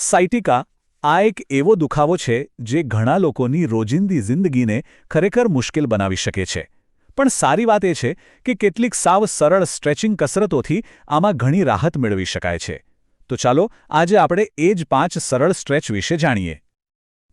Sciatica આ એક એવો દુખાવો છે જે ઘણા લોકોની રોજિંદી જિંદગીને ખરેખર મુશ્કેલ બનાવી શકે છે. પણ સારી વાત એ છે કે કેટલીક સાવ સરળ સ્ટ્રેચિંગ કસરતોથી આમાં ઘણી રાહત મેળવી શકાય છે. તો ચાલો આજે આપણે એ જ પાંચ સરળ સ્ટ્રેચ વિશે જાણીએ.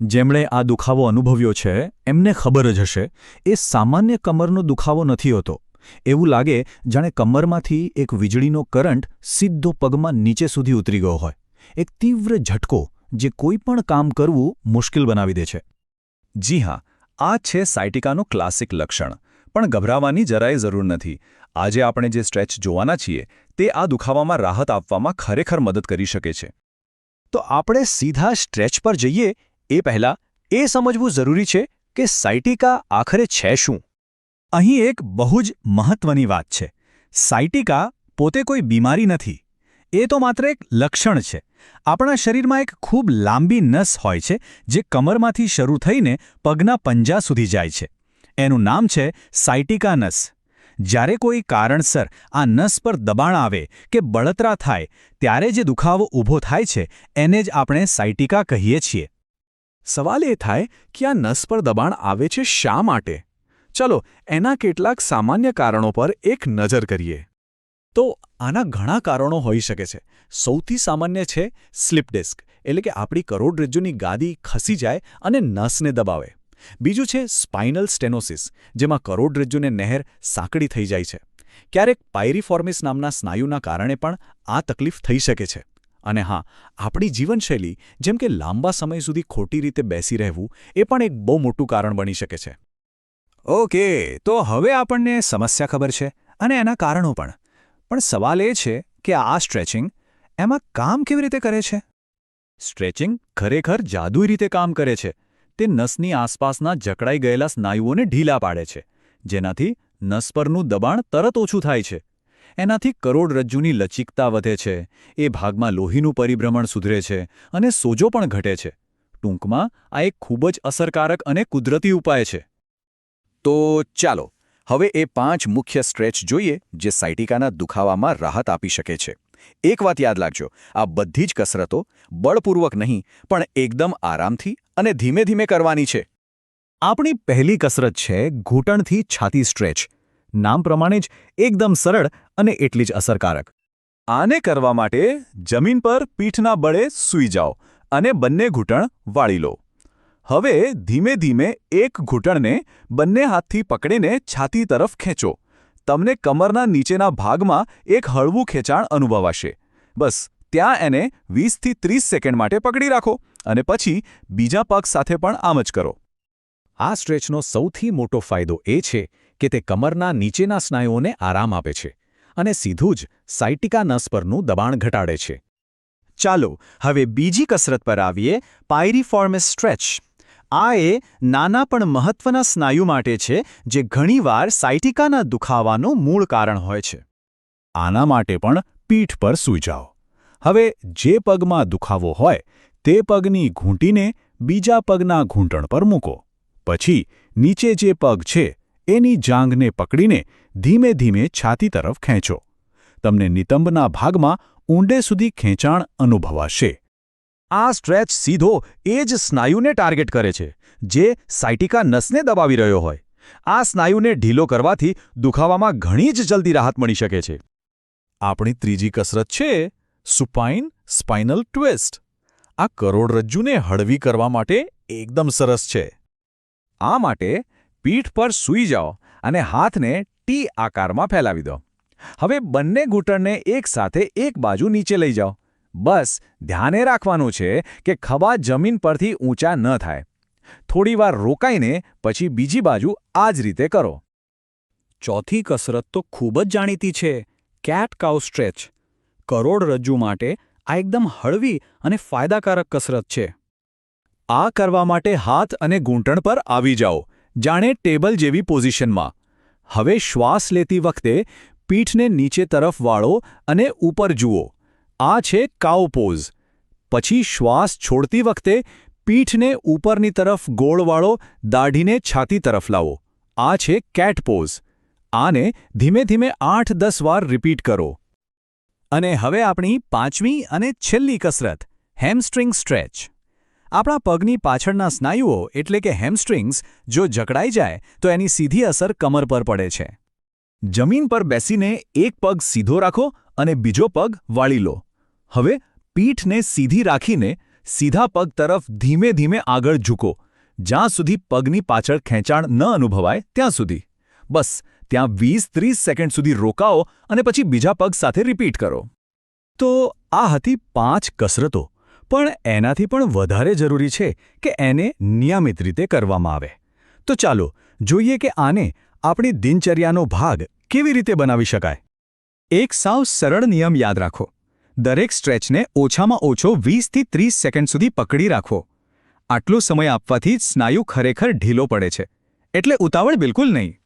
જેમણે આ દુખાવો અનુભવ્યો છે, એમને ખબર જ હશે, એ સામાન્ય કમરનો દુખાવો નથી હોતો. એવું લાગે જાણે કમરમાંથી એક વીજળીનો કરંટ સીધો પગમાં નીચે સુધી ઉતરી ગયો હોય. એક તીવ્ર ઝટકો જે કોઈ પણ કામ કરવું મુશ્કેલ બનાવી દે છે. જી હા, આ છે સાયટિકાનું ક્લાસિક લક્ષણ, પણ ગભરાવાની જરાય જરૂર નથી. આજે આપણે જે સ્ટ્રેચ જોવાના છીએ, તે આ દુખાવામાં રાહત આપવામાં ખરેખર મદદ કરી શકે છે. તો આપણે સીધા સ્ટ્રેચ પર જઈએ, એ પહેલાં, એ સમજવું જરૂરી છે કે સાયટિકા આખરે છે શું. અહીં એક બહુ જ મહત્વની વાત છે. સાયટિકા પોતે કોઈ બીમારી નથી. એ તો માત્ર એક લક્ષણ છે. આપણા શરીરમાં એક ખૂબ લાંબી નસ હોય છે, જે કમરમાંથી શરૂ થઈને પગના પંજા સુધી જાય છે. એનું નામ છે સાઇટિકા નસ. જ્યારે કોઈ કારણસર આ નસ પર દબાણ આવે કે બળતરા થાય, ત્યારે જે દુખાવો ઊભો થાય છે, એને જ આપણે સાઇટિકા કહીએ છીએ. સવાલ એ થાય કે આ નસ પર દબાણ આવે છે શા માટે? ચલો, એના કેટલાક સામાન્ય કારણો પર એક નજર કરીએ. તો આના ઘણા કારણો હોઈ શકે છે. સૌથી સામાન્ય છે સ્લીપ ડિસ્ક, એટલે કે આપણી કરોડરજ્જુની ગાદી ખસી જાય અને નસને દબાવે. બીજું છે સ્પાઇનલ સ્ટેનોસિસ, જેમાં કરોડરજ્જુને નહેર સાંકડી થઈ જાય છે. ક્યારેક પાયરીફોર્મિસ નામના સ્નાયુના કારણે પણ આ તકલીફ થઈ શકે છે. અને હા, આપણી જીવનશૈલી, જેમ કે લાંબા સમય સુધી ખોટી રીતે બેસી રહેવું, એ પણ એક બહુ મોટું કારણ બની શકે છે. ઓકે, તો હવે આપણને સમસ્યા ખબર છે, અને એના કારણો પણ. પણ સવાલ એ છે કે આ સ્ટ્રેચિંગ એમાં કામ કેવી રીતે કરે છે? સ્ટ્રેચિંગ ખરેખર જાદુઈ રીતે કામ કરે છે. તે નસની આસપાસના જકડાઈ ગયેલા સ્નાયુઓને ઢીલા પાડે છે જેનાથી નસ પરનું દબાણ તરત ઓછું થાય છે. એનાથી કરોડરજ્જુની લચીકતા વધે છે એ ભાગમાં લોહીનું પરિભ્રમણ સુધરે છે અને સોજો પણ ઘટે છે. ટૂંકમાં આ એક ખૂબ જ અસરકારક અને કુદરતી ઉપાય છે. તો ચાલો હવે એ પાંચ મુખ્ય સ્ટ્રેચ જોઈએ જે સાઇટિકાના દુખાવામાં રાહત આપી શકે છે. એક વાત યાદ રાખજો, આ બધી જ કસરતો બળપૂર્વક નહીં, પણ એકદમ આરામથી અને ધીમે ધીમે કરવાની છે. આપણી પહેલી કસરત છે ઘૂંટણથી છાતી સ્ટ્રેચ. નામ પ્રમાણે જ એકદમ સરળ અને એટલી જ અસરકારક. આને કરવા માટે જમીન પર પીઠના બળે સૂઈ જાઓ અને બંને ઘૂંટણ વાળી લો. હવે ધીમે ધીમે એક ઘૂંટણને બંને હાથથી પકડીને છાતી તરફ ખેંચો. તમને કમરના નીચેના ભાગમાં એક હળવું ખેંચાણ અનુભવાશે. બસ, ત્યાં એને વીસથી ત્રીસ સેકન્ડ માટે પકડી રાખો અને પછી બીજા પગ સાથે પણ આમ જ કરો. આ સ્ટ્રેચનો સૌથી મોટો ફાયદો એ છે કે તે કમરના નીચેના સ્નાયુઓને આરામ આપે છે અને સીધું જ સાઇટિકા નસ પરનું દબાણ ઘટાડે છે. ચાલો, હવે બીજી કસરત પર આવીએ, પાયરીફોર્મિસ સ્ટ્રેચ. આ એ નાના પણ મહત્વના સ્નાયુ માટે છે, જે ઘણીવાર સાઇટિકાના દુખાવાનું મૂળ કારણ હોય છે. આના માટે પણ પીઠ પર સૂઈ જાઓ. હવે જે પગમાં દુખાવો હોય, તે પગની ઘૂંટીને બીજા પગના ઘૂંટણ પર મૂકો. પછી નીચે જે પગ છે, એની જાંઘને પકડીને ધીમે ધીમે છાતી તરફ ખેંચો. તમને નિતંબના ભાગમાં ઊંડે સુધી ખેંચાણ અનુભવાશે. આ સ્ટ્રેચ સીધો એ જ સ્નાયુને ટાર્ગેટ કરે છે, જે સાઇટિકા નસને દબાવી રહ્યો હોય. આ સ્નાયુને ઢીલો કરવાથી દુખાવામાં ઘણી જ જલ્દી રાહત મળી શકે છે. આપણી ત્રીજી કસરત છે સુપાઇન સ્પાઇનલ ટ્વિસ્ટ આ કરોડરજ્જુને હળવી કરવા માટે એકદમ સરસ છે. આ માટે પીઠ પર સૂઈ જાઓ અને હાથને ટી આકારમાં ફેલાવી દો. હવે બંને ઘૂંટણને એકસાથે એક બાજુ નીચે લઈ જાઓ. બસ, ધ્યાને રાખવાનું છે કે ખભા જમીન પરથી ઊંચા ન થાય. થોડીવાર રોકાઈને પછી બીજી બાજુ આ જ રીતે કરો. ચોથી કસરત તો ખૂબ જ જાણીતી છે. Cat cow stretch. કરોડરજ્જુ માટે આ એકદમ હળવી અને ફાયદાકારક કસરત છે. આ કરવા માટે હાથ અને ઘૂંટણ પર આવી જાઓ. જાણે ટેબલ જેવી પોઝિશનમાં. હવે શ્વાસ લેતી વખતે પીઠને નીચે તરફ વાળો અને ઉપર જુઓ. આ છે કાઉ પોઝ. પછી શ્વાસ છોડતી વખતે પીઠને ઉપરની તરફ ગોળવાળો દાઢીને છાતી તરફ લાવો. આ છે કેટ પોઝ. આને ધીમે ધીમે આઠ દસ વાર રિપીટ કરો. અને હવે આપણી પાંચમી અને છેલ્લી કસરત હેમસ્ટ્રિંગ સ્ટ્રેચ આપણા પગની પાછળના સ્નાયુઓ એટલે કે હેમસ્ટ્રિંગ્સ જો જકડાઈ જાય તો એની સીધી અસર કમર પર પડે છે. જમીન પર બેસીને એક પગ સીધો રાખો અને બીજો પગ વાળી લો. હવે પીઠને સીધી રાખીને સીધા પગ તરફ ધીમે ધીમે આગળ ઝૂકો. જ્યાં સુધી પગની પાછળ ખેંચાણ ન અનુભવાય ત્યાં સુધી. બસ, ત્યાં વીસ ત્રીસ સેકન્ડ સુધી રોકાઓ અને પછી બીજા પગ સાથે રિપીટ કરો. તો આ હતી પાંચ કસરતો, પણ એનાથી પણ વધારે જરૂરી છે કે એને નિયમિત રીતે કરવામાં આવે. તો ચાલો, જોઈએ કે આને આપણી દિનચર્યાનો ભાગ કેવી રીતે બનાવી શકાય? એક સાવ સરળ નિયમ યાદ રાખો. દરેક સ્ટ્રેચને ઓછામાં ઓછો વીસથી ત્રીસ સેકન્ડ સુધી પકડી રાખો. આટલો સમય આપવાથી સ્નાયુ ખરેખર ઢીલો પડે છે. એટલે ઉતાવળ બિલકુલ નહીં.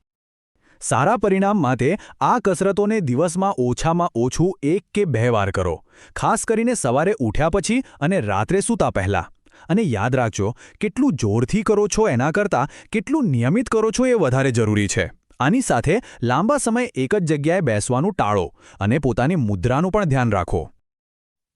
સારા પરિણામ માટે આ કસરતોને દિવસમાં ઓછામાં ઓછું એક કે બે વાર કરો. ખાસ કરીને સવારે ઉઠ્યા પછી અને રાત્રે સૂતા પહેલા. અને યાદ રાખજો, કેટલું જોરથી કરો છો એના કરતાં, કેટલું નિયમિત કરો છો એ વધારે જરૂરી છે. આની સાથે લાંબા સમય એક જ જગ્યાએ બેસવાનું ટાળો અને પોતાની મુદ્રાનું પણ ધ્યાન રાખો.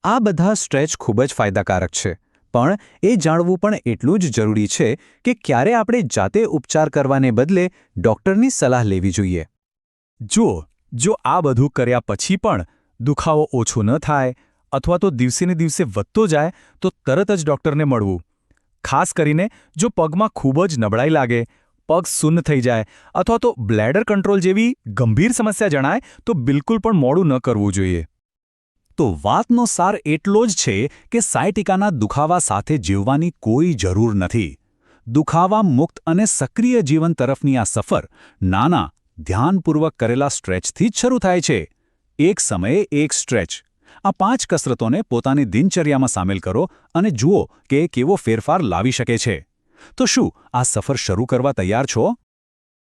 આ બધા સ્ટ્રેચ ખૂબ જ ફાયદાકારક છે, પણ એ જાણવું પણ એટલું જ જરૂરી છે કે ક્યારે આપણે જાતે ઉપચાર કરવાને બદલે ડૉક્ટરની સલાહ લેવી જોઈએ. જુઓ, જો આ બધું કર્યા પછી પણ દુખાવો ઓછો ન થાય અથવા તો દિવસેને દિવસે વધતો જાય, તો તરત જ ડૉક્ટરને મળવું. ખાસ કરીને જો પગમાં ખૂબ જ નબળાઈ લાગે પગ સુન્ન થઈ જાય અથવા તો બ્લેડર કંટ્રોલ જેવી ગંભીર સમસ્યા જણાય, તો બિલકુલ પણ મોડું ન કરવું જોઈએ. તો વાતનો સાર એટલો જ છે કે સાયટિકાના દુખાવા સાથે જીવવાની કોઈ જરૂર નથી. દુખાવા મુક્ત અને સક્રિય જીવન તરફની આ સફર નાના, ધ્યાનપૂર્વક કરેલા સ્ટ્રેચથી જ શરૂ થાય છે. એક સમયે એક સ્ટ્રેચ. આ પાંચ કસરતોને પોતાની દિનચર્યામાં સામેલ કરો અને જુઓ કે કેવો ફેરફાર લાવી શકે છે. તો શું આ સફર શરૂ કરવા તૈયાર છો?